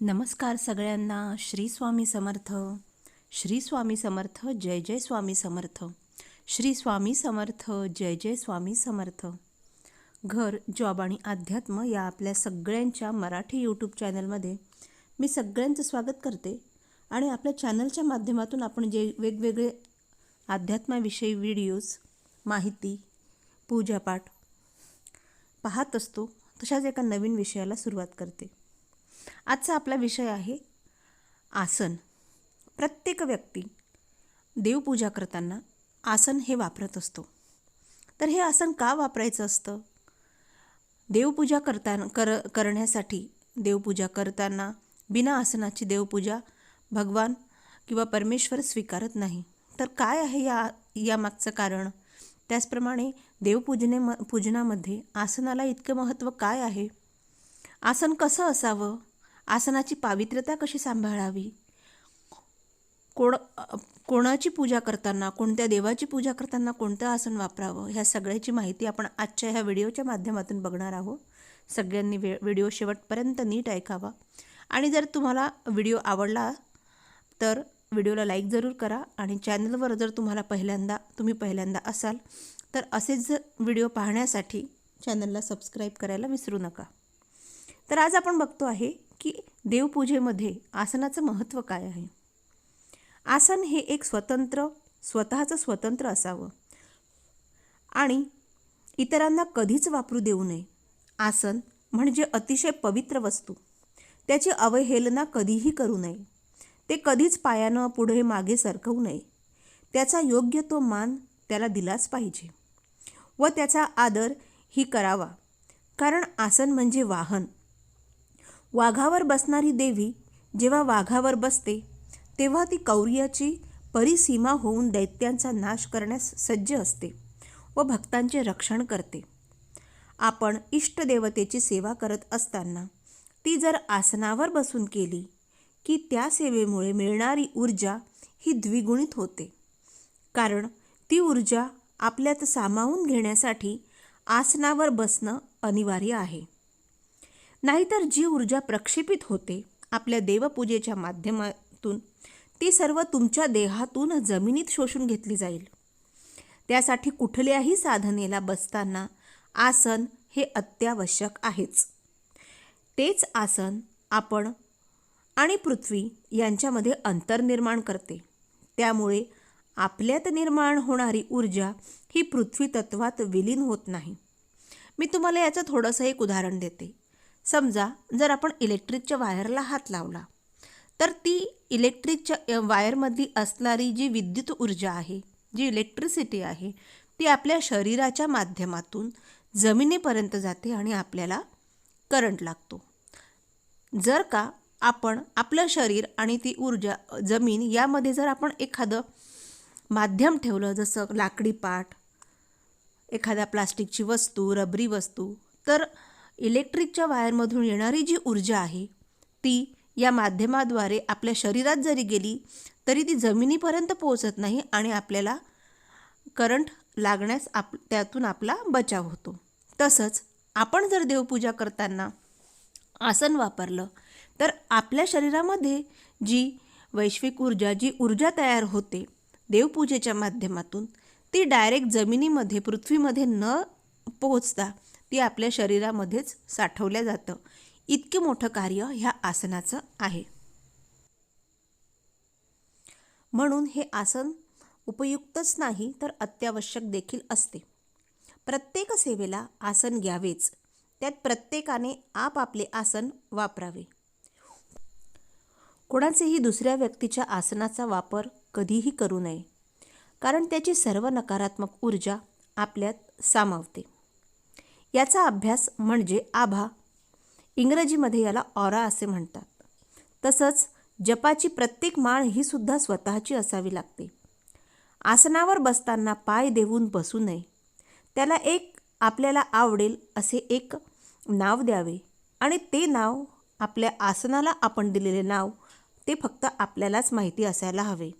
नमस्कार सगळ्यांना. श्री स्वामी समर्थ. श्री स्वामी समर्थ जय जय स्वामी समर्थ. श्री स्वामी समर्थ जय जय स्वामी समर्थ. घर जॉब आणि अध्यात्म या आपल्या सगळ्यांच्या मराठी यूट्यूब चॅनलमध्ये मी सगळ्यांचं स्वागत करते. आणि आपल्या चॅनलच्या माध्यमातून आपण जे वेगवेगळे अध्यात्माविषयी व्हिडिओज माहिती पूजापाठ पाहत असतो तशाच एका नवीन विषयाला सुरुवात करते. आजचा आपला विषय आहे आसन. प्रत्येक व्यक्ती देवपूजा करताना आसन हे वापरत असतो. तर हे आसन का वापरायचं असतं? देवपूजा करताना कर करण्यासाठी देवपूजा करताना बिना आसनाची देवपूजा भगवान किंवा परमेश्वर स्वीकारत नाही. तर काय आहे या यामागचं कारण? त्याचप्रमाणे देवपूजने म पूजनामध्ये आसनाला इतकं महत्त्व काय आहे? आसन कसं असावं? आसनाची पावित्र्यता कशी सांभाळावी? कोण कोणाची पूजा करताना कोणत्या देवाची पूजा करताना कोणतं आसन वापरावं? ह्या सगळ्याची माहिती आपण आजच्या ह्या व्हिडिओच्या माध्यमातून बघणार आहोत. सगळ्यांनी वे व्हिडिओ शेवटपर्यंत नीट ऐकावा. आणि जर तुम्हाला व्हिडिओ आवडला तर व्हिडिओला लाईक जरूर करा आणि चॅनलवर जर तुम्हाला पहिल्यांदा तुम्ही पहिल्यांदा असाल तर असेच व्हिडिओ पाहण्यासाठी चॅनलला सबस्क्राईब करायला विसरू नका. तर आज आपण बघतो आहे की देवपूजेमध्ये आसनाचं महत्त्व काय आहे? आसन हे एक स्वतंत्र स्वतःचं स्वतंत्र असावं. आणि इतरांना कधीच वापरू देऊ नये. आसन म्हणजे अतिशय पवित्र वस्तू. त्याची अवहेलना कधीही करू नये. ते कधीच पायानं पुढे मागे सरकवू नये. त्याचा योग्य तो मान त्याला दिलाच पाहिजे. व त्याचा आदर ही करावा. कारण आसन म्हणजे वाहन. वाघावर बसणारी देवी जेव्हा वाघावर बसते तेव्हा ती कौर्याची परिसीमा होऊन दैत्यांचा नाश करण्यास सज्ज असते व भक्तांचे रक्षण करते. आपण इष्टदेवतेची सेवा करत असताना ती जर आसनावर बसून केली की त्या सेवेमुळे मिळणारी ऊर्जा ही द्विगुणित होते. कारण ती ऊर्जा आपल्यात सामावून घेण्यासाठी आसनावर बसणं अनिवार्य आहे. नाहीतर जी ऊर्जा प्रक्षेपित होते आपल्या देवपूजेच्या माध्यमातून ती सर्व तुमच्या देहातून जमिनीत शोषून घेतली जाईल. त्यासाठी कुठल्याही साधनेला बसताना आसन हे अत्यावश्यक आहेच. तेच आसन आपण आणि पृथ्वी यांच्यामध्ये अंतर निर्माण करते. त्यामुळे आपल्यात निर्माण होणारी ऊर्जा ही पृथ्वी तत्वात विलीन होत नाही. मी तुम्हाला याचं थोडंसं एक उदाहरण देते. समजा जर आपण इलेक्ट्रिकच्या वायरला हात लावला तर ती इलेक्ट्रिकच्या वायरमधली असणारी जी विद्युत ऊर्जा आहे जी इलेक्ट्रिसिटी आहे ती आपल्या शरीराच्या माध्यमातून जमिनीपर्यंत जाते आणि आपल्याला करंट लागतो. जर का आपण आपलं शरीर आणि ती ऊर्जा जमीन यामध्ये जर आपण एखादं माध्यम ठेवलं जसं लाकडी पाट एखाद्या प्लास्टिकची वस्तू रबरी वस्तू तर इलेक्ट्रिकच्या वायरमधून येणारी जी ऊर्जा आहे ती या माध्यमाद्वारे आपल्या शरीरात जरी गेली तरी ती जमिनीपर्यंत पोहोचत नाही आणि आपल्याला करंट लागण्यास आप त्यातून आपला बचाव होतो. तसंच आपण जर देवपूजा करताना आसन वापरलं तर आपल्या शरीरामध्ये जी वैश्विक ऊर्जा जी ऊर्जा तयार होते देवपूजेच्या माध्यमातून ती डायरेक्ट जमिनीमध्ये पृथ्वीमध्ये न पोहोचता ती आपल्या शरीरामध्येच साठवल्या जातं. इतके मोठं कार्य ह्या आसनाचं आहे. म्हणून हे आसन उपयुक्तच नाही तर अत्यावश्यक देखील असते. प्रत्येक सेवेला आसन घ्यावेच. त्यात प्रत्येकाने आपापले आसन वापरावे. कोणाचेही दुसऱ्या व्यक्तीच्या आसनाचा वापर कधीही करू नये कारण त्याची सर्व नकारात्मक ऊर्जा आपल्यात सामावते. याचा अभ्यास म्हणजे आभा. इंग्रजीमध्ये याला ऑरा असे म्हणतात. तसंच जपाची प्रत्येक माळ ही सुद्धा स्वतःची असावी लागते. आसनावर बसताना पाय देऊन बसू नये. त्याला एक आपल्याला आवडेल असे एक नाव द्यावे आणि ते नाव आपल्या आसनाला आपण दिलेले नाव ते फक्त आपल्यालाच माहिती असायला हवे.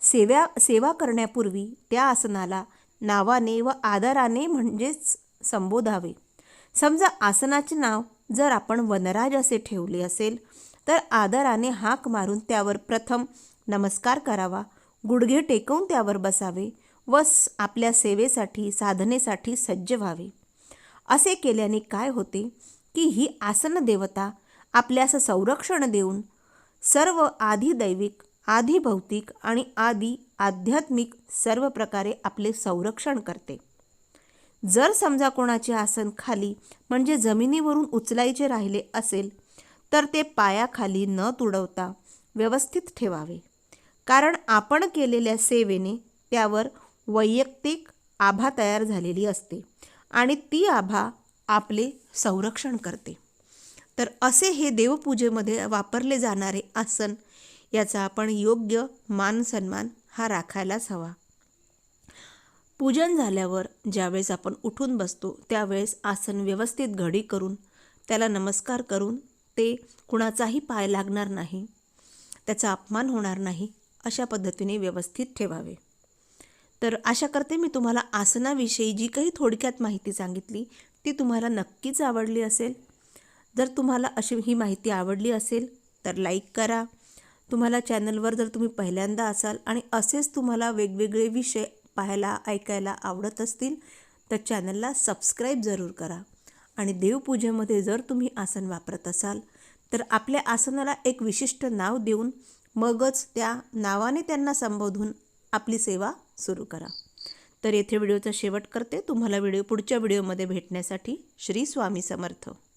सेव्या सेवा करण्यापूर्वी त्या आसनाला नावाने व आदराने म्हणजेच संबोधावे. समजा आसनाचे नाव जर आपण वनराज असे ठेवले असेल तर आदराने हाक मारून त्यावर प्रथम नमस्कार करावा गुडघे टेकवून त्यावर बसावे व आपल्या सेवेसाठी साधनेसाठी सज्ज व्हावे. असे केल्याने काय होते की ही आसन देवता आपल्यास संरक्षण देऊन सर्व आधी दैविक आधी भौतिक आणि आधी आध्यात्मिक सर्व प्रकारे आपले संरक्षण करते. जर समजा कोणाचे आसन खाली म्हणजे जमिनीवरून उचलायचे राहिले असेल तर ते पायाखाली न तुडवता व्यवस्थित ठेवावे. कारण आपण केलेल्या सेवेने त्यावर वैयक्तिक आभा तयार झालेली असते आणि ती आभा आपले संरक्षण करते. तर असे हे देवपूजेमध्ये वापरले जाणारे आसन याचा आपण योग्य मान सन्मान हा राखायलाच हवा. पूजन झाल्यावर ज्यावेळेस आपण उठून बसतो त्यावेळेस आसन व्यवस्थित घडी करून त्याला नमस्कार करून ते कुणाचाही पाय लागणार नाही त्याचा अपमान होणार नाही अशा पद्धतीने व्यवस्थित ठेवावे. तर आशा करते मी तुम्हाला आसनाविषयी जी काही थोडक्यात माहिती सांगितली ती तुम्हाला नक्कीच आवडली असेल. जर तुम्हाला अशी ही माहिती आवडली असेल तर लाईक करा. तुम्हाला चॅनलवर जर तुम्ही पहिल्यांदा असाल आणि असेच तुम्हाला वेगवेगळे विषय पाहायला ऐकायला आवडत असतील तर चॅनलला सबस्क्राईब जरूर करा. आणि देवपूजेमध्ये जर तुम्ही आसन वापरत असाल तर आपल्या आसनाला एक विशिष्ट नाव देऊन मगच त्या नावाने त्यांना संबोधून आपली सेवा सुरू करा. तर येथे व्हिडिओचा शेवट करते. तुम्हाला व्हिडिओ पुढच्या व्हिडिओमध्ये भेटण्यासाठी श्री स्वामी समर्थ.